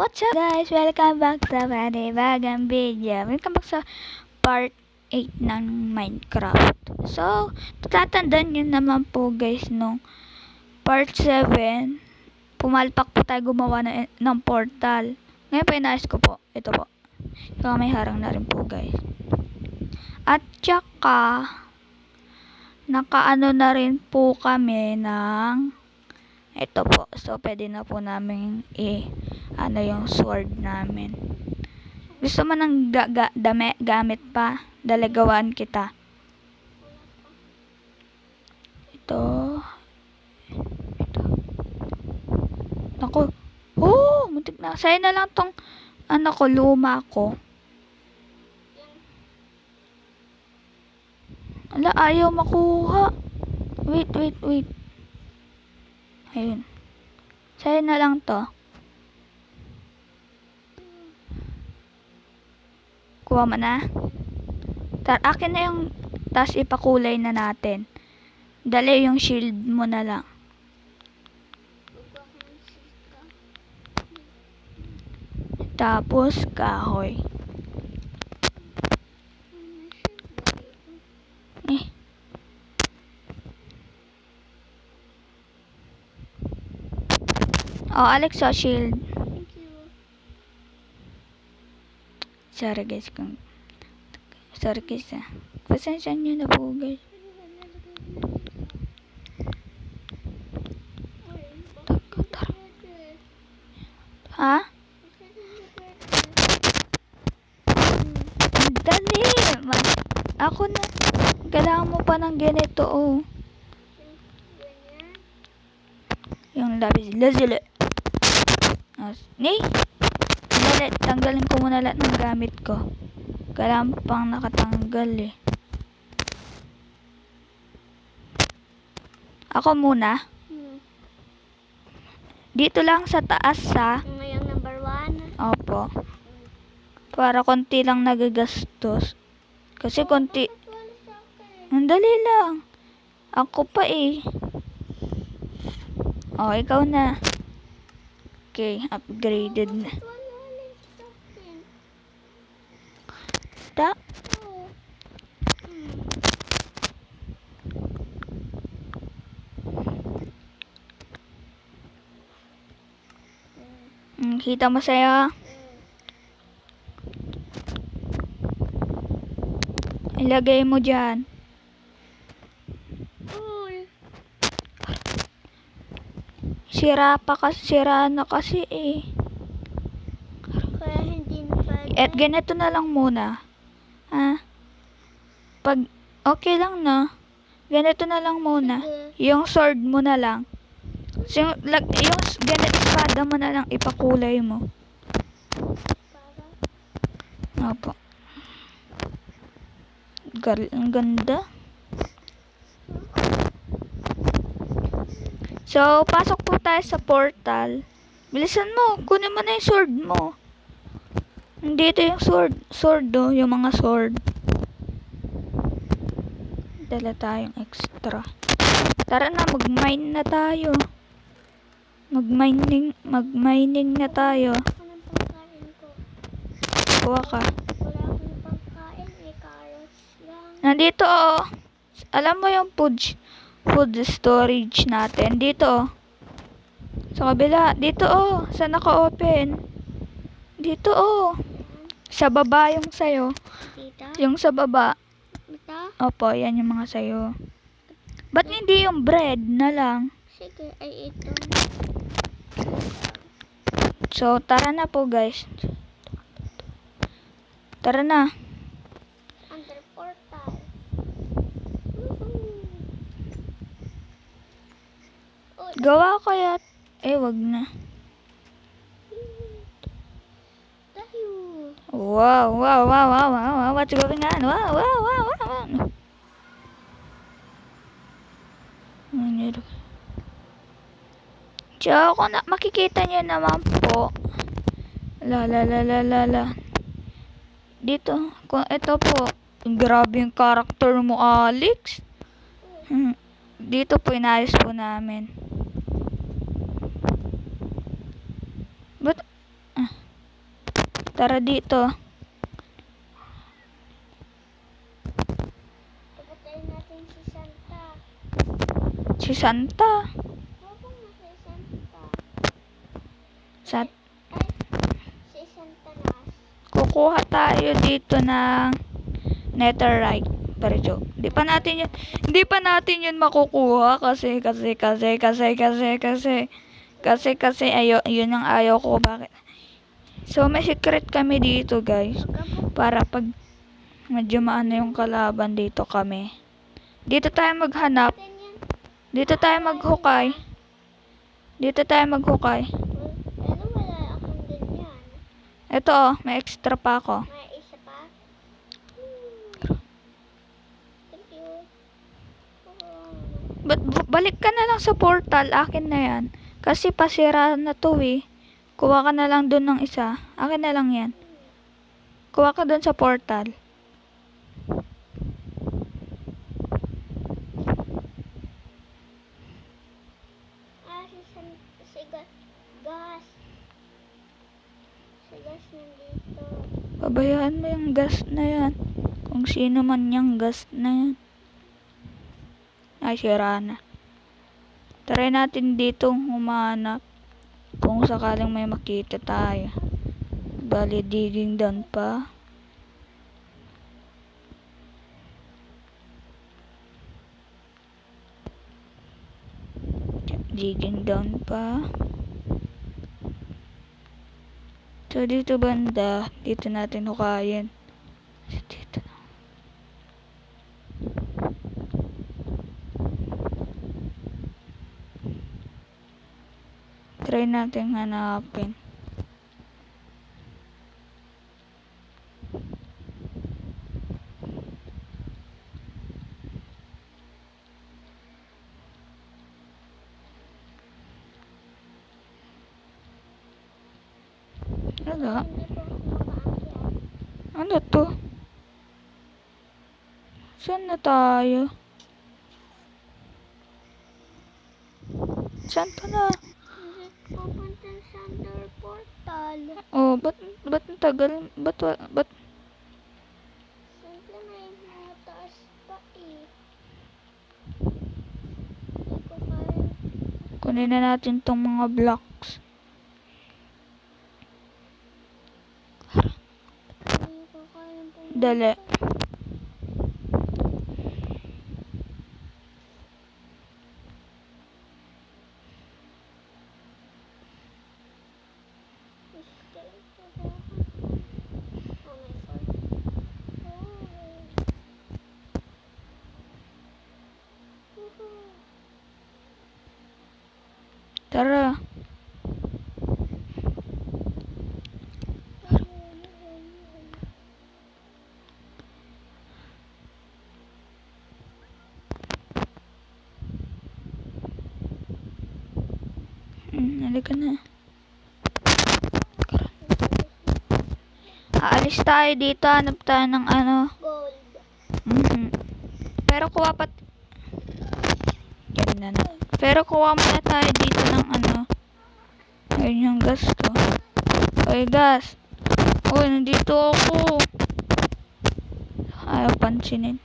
What's up guys? Welcome back sa panibagang video. Welcome back sa part 8 ng Minecraft. So, tatandaan nyo naman po guys nung part 7, pumalpak po tayo gumawa ng, ng portal. Ngayon po inayos ko po. Ito po. Ito may harang na rin po guys. At tsaka, nakaano na rin po kami ng ito po. So, pwede na po namin i ano yung sword namin. Gusto mo ng ga ga dame, gamit pa? Dalagawan kita. Ito. Ito. Naku. Oh, muntik na. Sa'yo na lang tong ano ko, luma ko. Ala, ayaw makuha. Wait, wait, wait. Ayun. Sa'yo na lang to. Kuha mo na. Tar akin na yung tas ipakulay na natin. Dali yung shield mo na lang. Tapos kahoy. Eh. Oh, Alex, oh, shield. Thank you. Sorry guys kung Sorry guys ah. Pasensya nyo na po guys. Ha? Dali! Ako na. Kailangan mo pa ng ganito oh. Yung labis. Lazili. Oh, ni? Dali, tanggalin ko muna lahat ng gamit ko. Kailangan pang nakatanggal eh. Ako muna. Hmm. Dito lang sa taas sa. Ngayong number one. Opo. Para konti lang nagagastos. Kasi konti. Sa akin. Ang dali lang. Ako pa eh. Oh, ikaw na. Okay, upgraded na. Ta. Hmm. mm, kita mo sa'yo. Ilagay mo dyan. Uy. Sira pa kasi, sira na kasi eh. Kaya hindi pwede. At ganito na lang muna. Ha? Pag okay lang na. Ganito na lang muna. Sige. Yung sword mo na lang. So, yung, lag, yung ganito espada mo na lang ipakulay mo. Opo. Gal ang ganda. So, pasok po tayo sa portal. Bilisan mo. Kunin mo na yung sword mo. Nandito yung sword. Sword do. Yung mga sword. Dala tayong extra. Tara na, mag-mine na tayo. Mag-mining, mag-mining na tayo. Kuha ka. Nandito oh. Alam mo yung food, food storage natin. Dito oh. Sa kabila. Dito oh. Sa naka-open. Dito oh. Sa baba yung sayo. Tita? Yung sa baba. Ito? Opo, yan yung mga sayo. Ba't hindi yung bread na lang? Sige. Ay, ito. So, tara na po guys. Tara na. Under portal. Woohoo. Uy, Gawa kaya. Eh, wag na. Wow, wow, wow, wow, wow, wow, what's going on? Wow, wow, wow, wow, wow. Ano So, kung na, makikita niyo naman po. La, la, la, la, la, la. Dito, kung ito po. Grabe yung character mo, Alex. Hmm. Dito po, inayos po namin. Ba't, ah, Tara dito. Papatayin natin si Santa. Si Santa. Sa si Santa Nas. kukuha tayo dito ng netherite. Pero joke. Hindi pa natin yun, hindi pa natin yun makukuha kasi, kasi, kasi, kasi, kasi, kasi, kasi, kasi, ayo, yun ang ayaw ko. Bakit? So, may secret kami dito, guys. Para pag medyo maano yung kalaban dito kami. Dito tayo maghanap. Dito tayo maghukay. Dito tayo maghukay. Ito oh, may extra pa ako. May isa pa? But balik ka na lang sa portal, akin na yan. Kasi pasira na to eh. Kuha ka na lang dun ng isa. Akin na lang yan. Kuha ka dun sa portal. Ah, si si Ga, Gas. Si Gas nandito. Pabayaan mo yung gas na yan. Kung sino man yung gas na yan. Ay, sira na. Try natin dito humanap. Kung sakaling may makita tayo. Bali, digging down pa. Digging down pa. So, dito banda, dito natin hukayin. Dito na. Try natin hanapin. Wala. Ano to? Saan na tayo? Saan na? Pupunta sa under portal. Oh, ba't, ba't ang tagal? Ba't, ba't, Siyempre may mga taas pa eh. Kunin na natin tong mga blocks. Pumunta. Dali. Tara. Hmm, halika na. Aalis tayo dito. Hanap tayo ng ano. Gold. Mhm. Pero kuha pat... Yan na na. Pero kuha muna tayo dito ng ano. Ayun yung gas to. Oy, gas. Uy, nandito ako. Ayaw pansinin.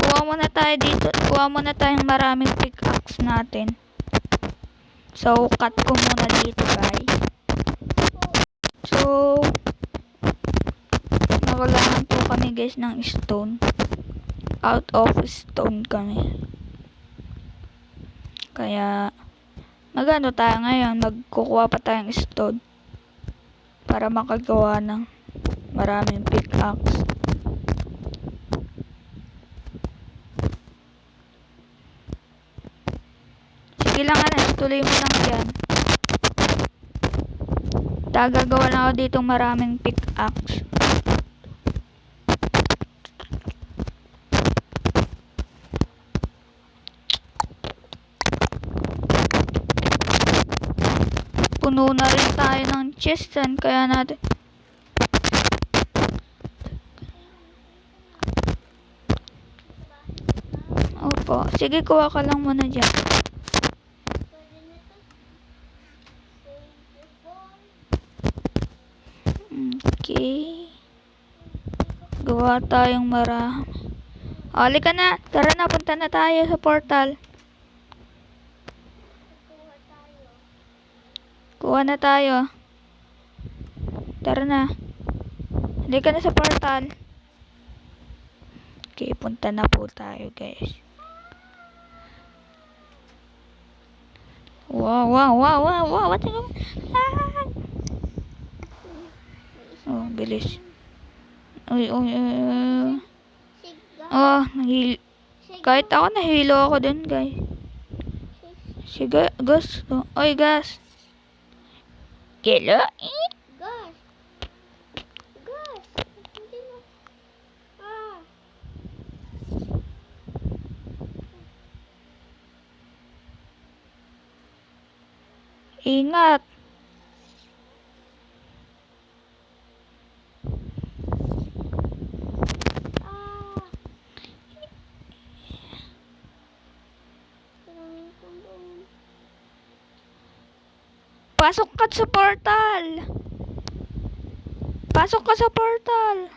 Kuha muna tayo dito. Kuha muna tayong maraming pickaxe natin. So, cut ko muna dito, guys. So, nakulangan po kami guys ng stone. Out of stone kami. Kaya, magano tayo ngayon, magkukuha pa tayong stone. Para makagawa ng maraming pickaxe. Sige lang alas, tuloy mo lang yan. Tagagawa na ako ditong maraming pickaxe. Puno na rin tayo ng chest yan, kaya natin... Opo, sige kuha ka lang muna dyan. Okay. Gawa tayong marami. Halika na. Tara na, punta na tayo sa portal. Kuha tayo. Kuha na tayo. Tara na. Halika na sa portal. Okay, punta na po tayo, guys. Wow, wow, wow, wow, wow. What the ah! Oh, bilis. Uy, uy, uy. Oh, nahil kahit ako nahilo ako dun, guys. Sige, gas. Oh, Oy, gas. Kilo? Eh? Gas. Gas. Hindi mo. Ah. Ingat. Ah. Kailangan kong doon. Pasok ka sa portal. Pasok ka sa portal.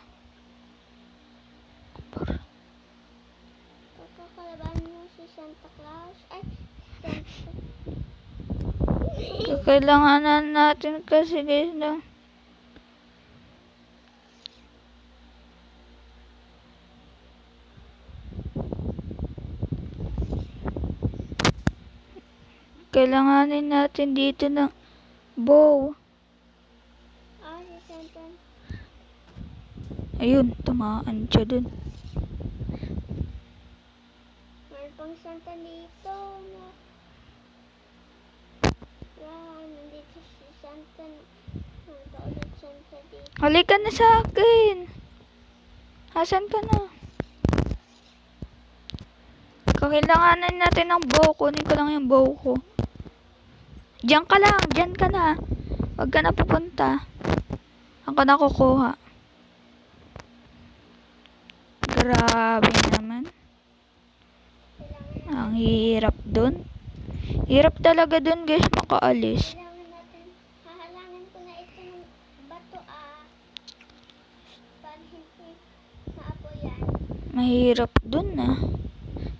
Pagkakalaban mo si Santa Claus. Ay, Santa. Kailangan natin kasi guys ng Kailanganin natin dito ng bow. Ah, si Santa. Ayun, tamaan siya dun. Meron pang Santa dito. Na. Wow, nandito si Santa. Nandito ulit Santa dito. Halika na sa akin. Hasan ka na? Kailanganin natin ng bow. Kunin ko lang yung bow ko. Diyan ka lang. Diyan ka na. Huwag ka na pupunta. Ako na kukuha. Grabe naman. Ang hirap dun. Hirap talaga dun guys makaalis. ah. Mahirap dun ah.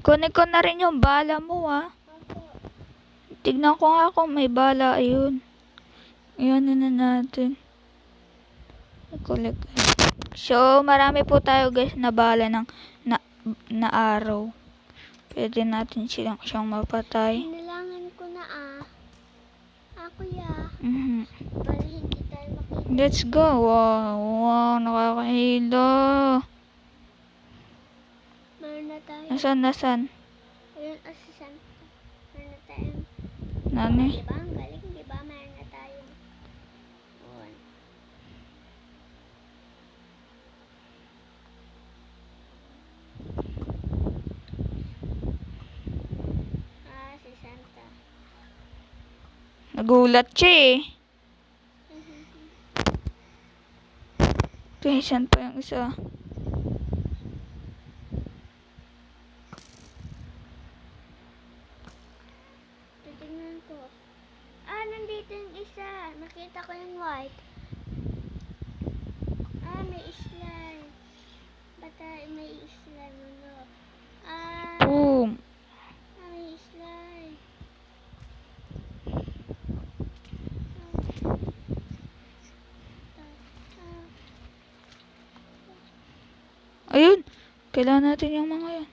Kunin ko na rin yung bala mo ah. Tignan ko nga kung may bala. Ayun. Ayun na natin. Collect. So, marami po tayo guys na bala ng na, na araw. Pwede natin silang siyang mapatay. Hinalangan ko na ah. Ah, kuya. Mhm. Para hindi tayo makita. Let's go. Wow, wow, nakakahilo. Meron na tayo. Nasaan, nasaan? Ayun, ah, si Santa. Meron na tayo. Nani? Diba? Ang galing, diba? Meron na tayo. Ayun. Ah, si Santa. Nagulat siya eh. Okay, saan pa yung isa? Titignan ko. Ah, nandito yung isa. Nakita ko yung white. Ah, may slime. Bata, may slime. Ano? Ah, Boom. ah, may slime. Ah, ah, Ayun. Kailangan natin yung mga yan.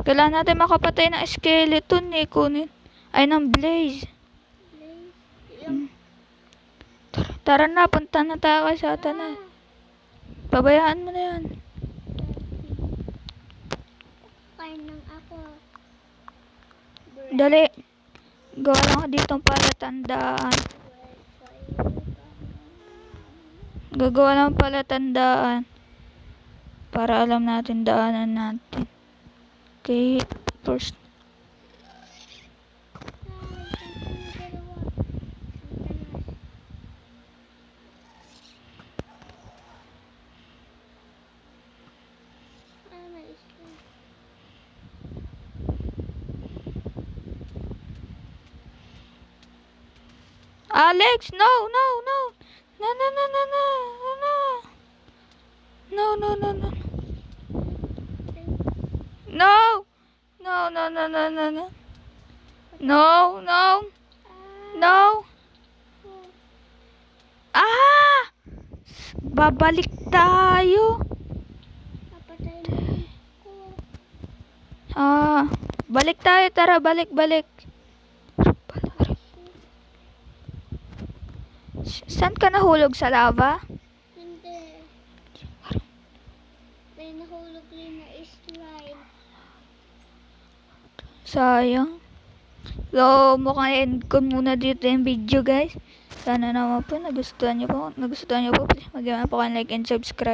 Kailangan natin makapatay ng skeleton eh. Kunin. Ay, ng blaze. Yung, Tara, na, punta na tayo kay Satanas. Pabayaan mo na yan. Kain ng ako. Dali. Gawa lang ako dito para tandaan. Gagawa lang pala tandaan. Para alam natin daanan natin. Okay, first. Alex, no, no, no. No, no, no, no, no, no, no. No, no, no, no. No! No, no, no, no, no, no. No, no. Ah! Babalik tayo. Ah, balik tayo. Tara, balik, balik. Saan ka nahulog sa lava? Sayang. So, mukhang end ko muna dito yung video, guys. Sana naman po nagustuhan niyo po. Nagustuhan niyo po, please mag-like and subscribe.